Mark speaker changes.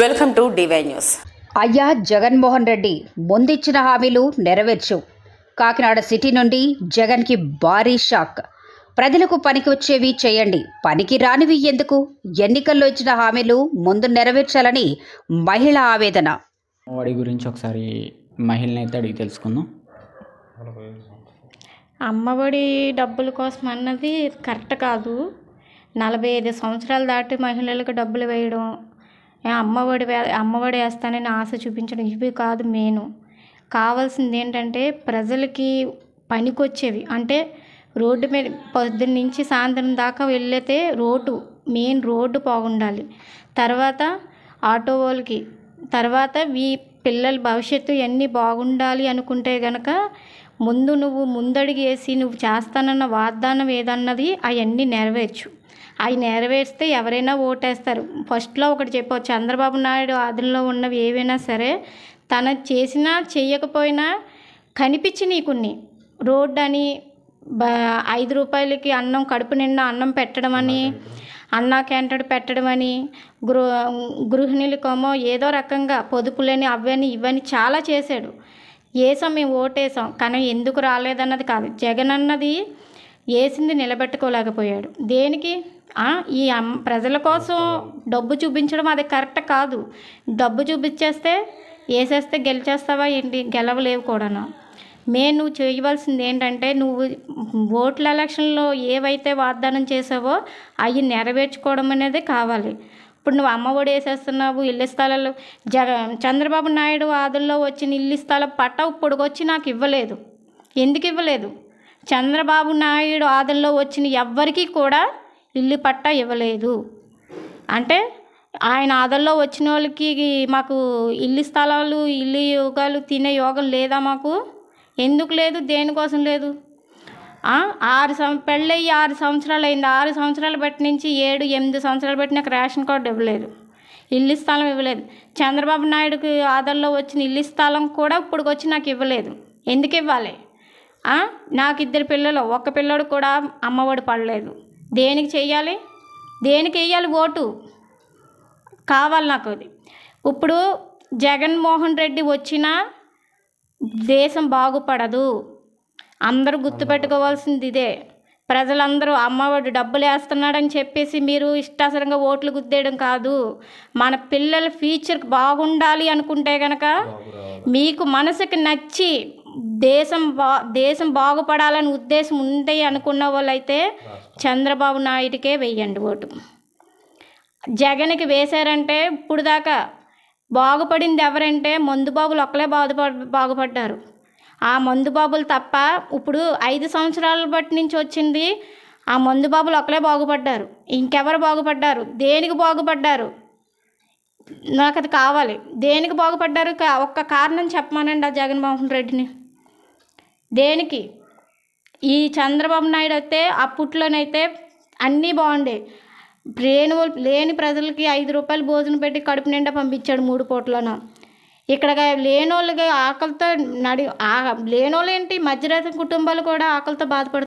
Speaker 1: Welcome to DY news.
Speaker 2: అయ్యా జగన్మోహన్ రెడ్డి ముందిచ్చిన హామీలు నెరవేర్చు. కాకినాడ సిటీ నుండి జగన్కి భారీ షాక్. ప్రజలకు పనికి వచ్చేవి చేయండి పనికి రానివి ఎందుకు? ఎన్నికల్లో ఇచ్చిన హామీలు ముందు నెరవేర్చాలని మహిళ ఆవేదన.
Speaker 3: వాడి గురించి ఒకసారి మహిళని అయితే అడిగి తెలుసుకుందాం.
Speaker 4: అమ్మఒడి డబ్బుల కోసం అన్నది కరెక్ట్ కాదు. నలభై ఐదు సంవత్సరాలు దాటి మహిళలకు డబ్బులు వేయడం అమ్మఒడి వే- అమ్మఒడి వేస్తానని ఆశ చూపించడం ఇవి కాదు మెయిన్ కావాల్సింది ఏంటంటే ప్రజలకి పనికొచ్చేవి. అంటే రోడ్డు మీద పొద్దున్న నుంచి సాయంత్రం దాకా వెళ్ళితే రోడ్డు మెయిన్ రోడ్డు బాగుండాలి. తర్వాత ఆటో వాళ్ళకి తర్వాత మీ పిల్లల భవిష్యత్తు ఇవన్నీ బాగుండాలి అనుకుంటే గనక ముందు నువ్వు ముందడుగు వేసి నువ్వు చేస్తానన్న వాగ్దానం ఏదన్నది అవన్నీ నెరవేర్చు. అవి నెరవేర్స్తే ఎవరైనా ఓటేస్తారు. ఫస్ట్లో ఒకటి చెప్పు చంద్రబాబు నాయుడు ఆధీనంలో ఉన్నవి ఏవైనా సరే తన చేసినా చెయ్యకపోయినా కనిపించినాయి కొన్ని రోడ్డు అని ఐదు రూపాయలకి అన్నం కడుపు నిండా అన్నం పెట్టడం అని అన్నా క్యాంటీన్ పెట్టడం అని గృహ గృహిణులకేమో ఏదో రకంగా పొదుపులని అవని ఇవని చాలా చేశాడు. వేసాం మేము ఓటేసాం కానీ ఎందుకు రాలేదన్నది కాదు. జగన్ అన్నది వేసింది నిలబెట్టుకోలేకపోయాడు. దేనికి? ఈ ప్రజల కోసం డబ్బు చూపించడం అది కరెక్ట్ కాదు. డబ్బు చూపించేస్తే వేసేస్తే గెలిచేస్తావా ఏంటి? గెలవలేవు కూడాను. మేము నువ్వు చేయవలసింది ఏంటంటే నువ్వు ఓట్ల ఎలక్షన్లో ఏవైతే వాగ్దానం చేసావో అవి నెరవేర్చుకోవడం అనేది కావాలి. ఇప్పుడు నువ్వు అమ్మ ఒడి వేసేస్తున్నావు ఇల్లు స్థలాలు జగ చంద్రబాబు నాయుడు ఆదుల్లో వచ్చిన ఇల్లు స్థలం పట్ట ఇప్పుడు వచ్చి నాకు ఇవ్వలేదు. ఎందుకు ఇవ్వలేదు? చంద్రబాబు నాయుడు ఆదంలో వచ్చిన ఎవ్వరికీ కూడా ఇల్లు పట్టా ఇవ్వలేదు. అంటే ఆయన ఆదల్లో వచ్చిన వాళ్ళకి మాకు ఇల్లు స్థలాలు ఇల్లు యోగాలు తినే యోగం లేదా మాకు? ఎందుకు లేదు? దేనికోసం లేదు? ఆరు సం పెళ్ళయ్యి ఆరు సంవత్సరాలు అయింది. ఆరు సంవత్సరాలు బట్టి నుంచి ఏడు ఎనిమిది సంవత్సరాలు బట్టి నాకు రేషన్ కార్డు ఇవ్వలేదు. ఇల్లు స్థలం ఇవ్వలేదు. చంద్రబాబు నాయుడుకి ఆదల్లో వచ్చిన ఇల్లు స్థలం కూడా ఇప్పుడు వచ్చి నాకు ఇవ్వలేదు. ఎందుకు ఇవ్వాలి? నాకు ఇద్దరు పిల్లలు ఒక్క పిల్లడు కూడా అమ్మఒడి పడలేదు. దేనికి చెయ్యాలి? దేనికి వెయ్యాలి ఓటు? కావాలి నాకు అది. ఇప్పుడు జగన్మోహన్ రెడ్డి వచ్చినా దేశం బాగుపడదు. అందరూ గుర్తుపెట్టుకోవాల్సింది ఇదే. ప్రజలందరూ అమ్మఒడి డబ్బులు వేస్తున్నాడని చెప్పేసి మీరు ఇష్టాసరంగా ఓట్లు గుద్దేయడం కాదు. మన పిల్లల ఫ్యూచర్ బాగుండాలి అనుకుంటే కనుక మీకు మనసుకి నచ్చి దేశం బా దేశం బాగుపడాలని ఉద్దేశం ఉంది అనుకున్న వాళ్ళైతే చంద్రబాబు నాయుడికే వెయ్యండి ఓటు. జగన్కి వేశారంటే ఇప్పుడు దాకా బాగుపడింది ఎవరంటే మందు బాబులు ఒక్కలే బాధపడ బాగుపడ్డారు. ఆ మందు బాబులు తప్ప ఇప్పుడు ఐదు సంవత్సరాల బట్టి నుంచి వచ్చింది ఆ మందు బాబులు ఒక్కలే బాగుపడ్డారు. ఇంకెవరు బాగుపడ్డారు? దేనికి బాగుపడ్డారు? నాకు అది కావాలి. దేనికి బాగుపడ్డారు? ఒక్క కారణం చెప్పమానండి ఆ జగన్మోహన్ రెడ్డిని. దేనికి? ఈ చంద్రబాబు నాయుడు అయితే అప్పట్లోనైతే అన్నీ బాగుండే. లేని లేని ప్రజలకి ఐదు రూపాయలు భోజనం పెట్టి కడుపు నిండా పంపించాడు మూడు పూటలోన. ఇక్కడ లేనోళ్ళకి ఆకలితో నడి ఆ లేనోళ్ళు ఏంటి మధ్యరకం కుటుంబాలు కూడా ఆకలితో బాధపడుతున్నారు.